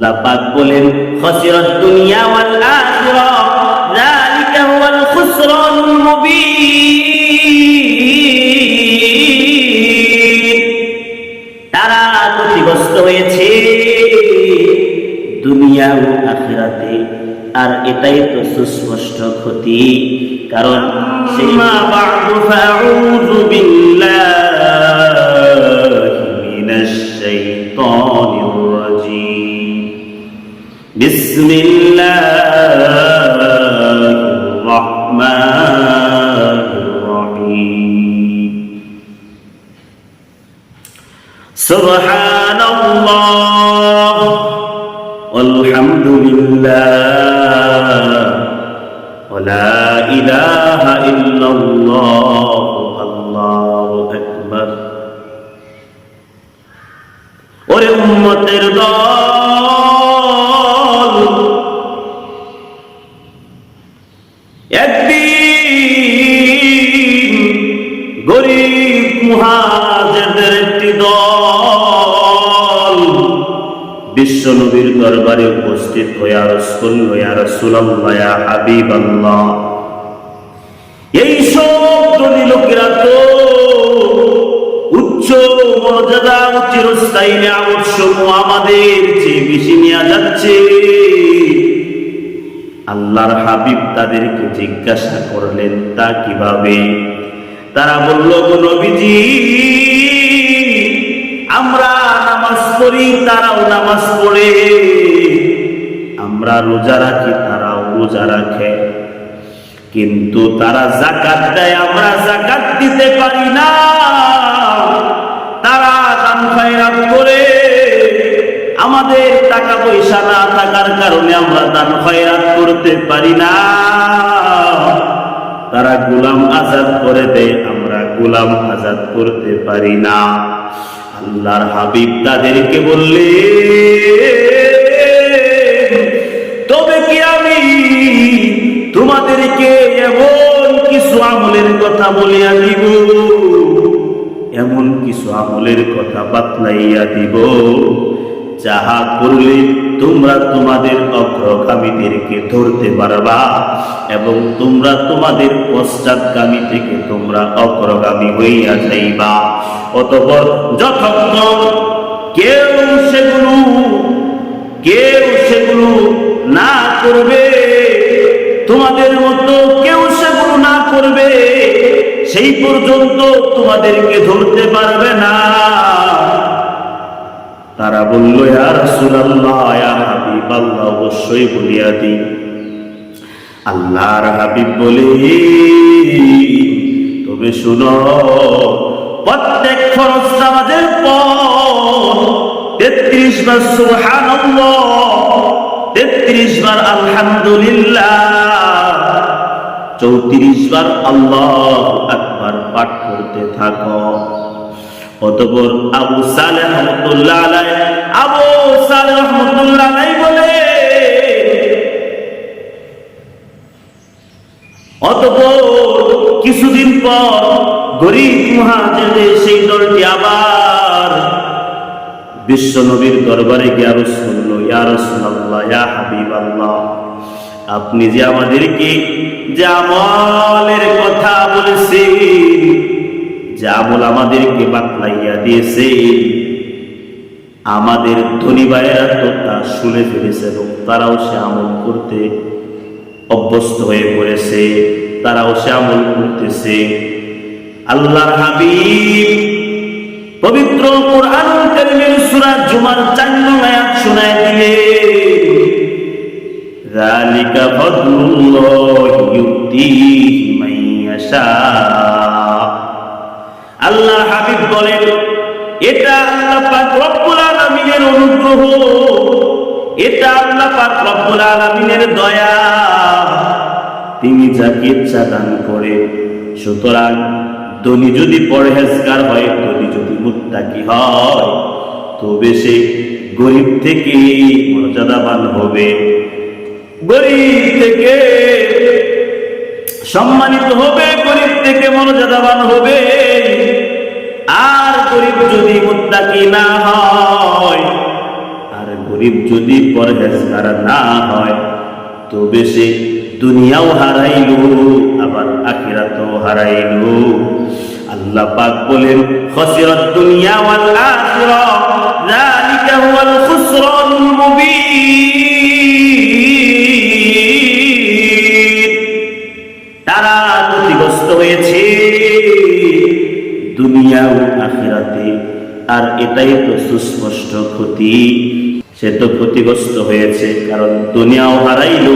আল্লাহ পাক বলেন দুনিয়া ওয়াল আখিরা, যালিকা হুয়াল তারা ক্ষতিগ্রস্ত হয়েছে দুনিয়া ও আখিরাতে, আর এটাই তো সুস্পষ্ট ক্ষতি, কারণ সেই বা'দু ফাউযু বিল্লাহি মিনাশ শাইতানির বিসমিল্লাহির রহমানির রহিম سبحان الله والحمد لله ولا إله إلا الله الله أكبر ওরে উম্মতের দল বিশ্ব নবীর দরবারে উপস্থিত হইয়া রসুল, হইয়া রসুল্লাহ হাবিব আল্লাহ এই সব ধনী লোকেরা তো উচ্চ মর্যাদা, চিরস্থায়ী নিয়ামত সমূহ আমাদের চেয়ে বেশি নেওয়া যাচ্ছে। আল্লাহর হাবিব তাদেরকে জিজ্ঞাসা করলেন, তা কীভাবে? তারা বলল, "গো নবীজি পড়ি তারাও নামাজ পড়ে। আমরা রোজা রাখি, তারাও রোজা রাখে। কিন্তু তারা জাকাত দেয়, আমরা জাকাত দিতে পারি না। তারা দান খয়রাত করে। আমাদের টাকা পয়সা না থাকার কারণে আমরা দান খয়রাত করতে পারি না। তারা গোলাম আজাদ করে দেয়, আমরা গোলাম আজাদ করতে পারি না। আল্লাহর হাবিব তাদেরকে বললে, তবে কি আমি তোমাদেরকে এমন কিছু আমলের কথা বলিয়া দিব এমন কিছু আমলের কথা বাতলাইয়া দিব, যাহা করলে তোমরা তোমাদের অগ্রগামীদেরকে ধরতে পারবা এবং তোমরা তোমাদের পশ্চাৎগামী থেকে তোমরা অগ্রগামী হইয়া যাইবা। অতপর যতক্ষণ কেউ সেগুলো কেউ সেগুলো না করবে। তোমাদের মতো কেউ সেগুলো না করবে। সেই পর্যন্ত তোমাদেরকে ধরতে পারবে না। তারা বলল হাবিবাল্লাহ, অবশ্যই বলিয়া দিই। আল্লাহর হাবিব বলে, তবে শুনো, প্রত্যেক ফরজ নামাজের পর তেত্রিশ বার সুবহানাল্লাহ, তেত্রিশ বার আলহামদুলিল্লাহ, চৌত্রিশ বার আল্লাহ আকবার পাঠ করতে থাকো। অতপর আবু সালেহ রহমতুল্লাহ আবু সালেহ রহমতুল্লাহ বলে, অতপর কিছুদিন পর গরিব মুহাজিরদের সেই দলটি আবার বিশ্ব নবীর দরবারে গিয়া রসুল্ল ইয়া রসুল্লাহ ইয়া হাবিব আল্লাহ আপনি যে আমাদেরকে যে আমলের কথা বলেছেন যে আমল আমাদেরকে বাতলাইয়া দিয়েছে, আমাদের ধনী ভাইয়েরা তো তা শুনে ফেলেছে এবং তারাও সে আমল করতে অভ্যস্ত হয়ে পড়েছে, তারাও সে আমল করতেছে। আল্লাহ হাবিব পবিত্র কোরআন সূরা জুমার 4 নং আয়াত দিলে, যালিকা আল্লাহর হাবিব বলেন, এটা আল্লাহ পাক রব্বুল আলামিনের অনুগ্রহ। এটা আল্লাহ পাক রব্বুল আলামিনের দয়া। তিনি যাকে ইচ্ছা দান করে। সুতরাং তুমি যদি পরহেজগার হয় তুমি যদি মুত্তাকি হয়, তবে সে গরিব থেকে মর্যাদাবান হবে। গরিব থেকে সম্মানিত হবে, গরিব থেকে মর্যাদাবান হবে। আর গরিব যদি মুত্তাকি না হয়, আর গরিব যদি পরহেজগার না হয়, তবে সে দুনিয়াও হারাইলো, আবার আখিরাতও হারাইলো। আল্লাহ পাক বলেন, খসিরাত দুনিয়া ওয়াল আখিরা যালিকা হুয়াল খুসরানুল মুবিন। আর এটাই তো সুস্পষ্ট ক্ষতি। সে তো ক্ষতিগ্রস্ত হয়েছে, কারণ দুনিয়াও হারাইল,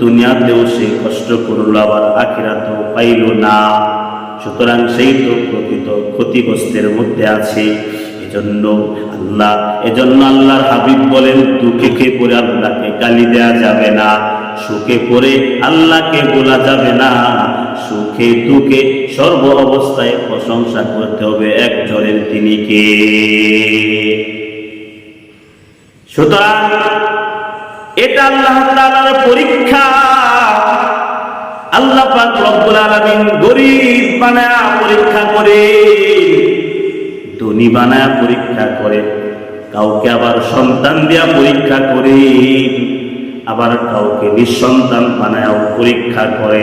দুনিয়াতেও সে কষ্ট করল, আবার আখিরাতেও পাইল না। সুতরাং সেই তো প্রকৃত ক্ষতিগ্রস্তের মধ্যে আছে। এজন্য আল্লাহ, এজন্য আল্লাহর হাবিব বলেন, দুঃখে পড়ে আল্লাহকে গালি দেয়া যাবে না, সুখে পড়ে আল্লাহকে বলা যাবে না। দুঃখে সর্ব অবস্থায় প্রশংসা করতে হবে একজনের তিনি কে সুতরাং এটা আল্লাহ তাআলার পরীক্ষা। আল্লাহ পাক রব্বুল গরিব বানায়া পরীক্ষা করে, ধনী বানায়া পরীক্ষা করে, কাউকে আবার সন্তান দিয়া পরীক্ষা করে, আবার কাউকে নিঃসন্তান বানায়াও পরীক্ষা করে।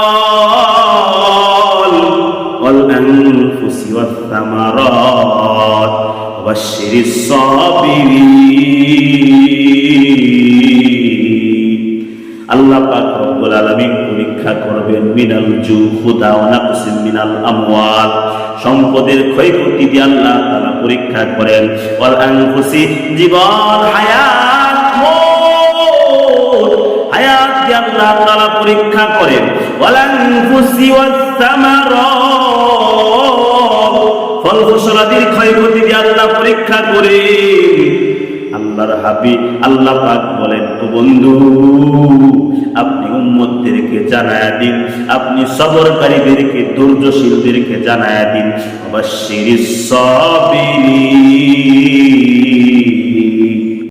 ওয়াবাশশিরিস সাবিরিন আল্লাহ পরীক্ষা করবেন মিনাল মিনাল আমওয়াল। সম্পদের ক্ষয়ক্ষতি দিয়ে আল্লাহ তাআলা পরীক্ষা করেন। জীবন, হায়াত আল্লাহ পরীক্ষা করেন। ওয়াল ফসলাদির ক্ষয়ক্ষতি দিয়ে আল্লাহ পরীক্ষা করে। আল্লাহর হাবি আল্লাহ পাক বলেন, তো বন্ধু, আপনি উম্মতদেরকে জানায়া দিন, আপনি সবরকারীদেরকে, ধৈর্যশীলদেরকে জানায়া দিন। অবশ্যই সাবিরিন।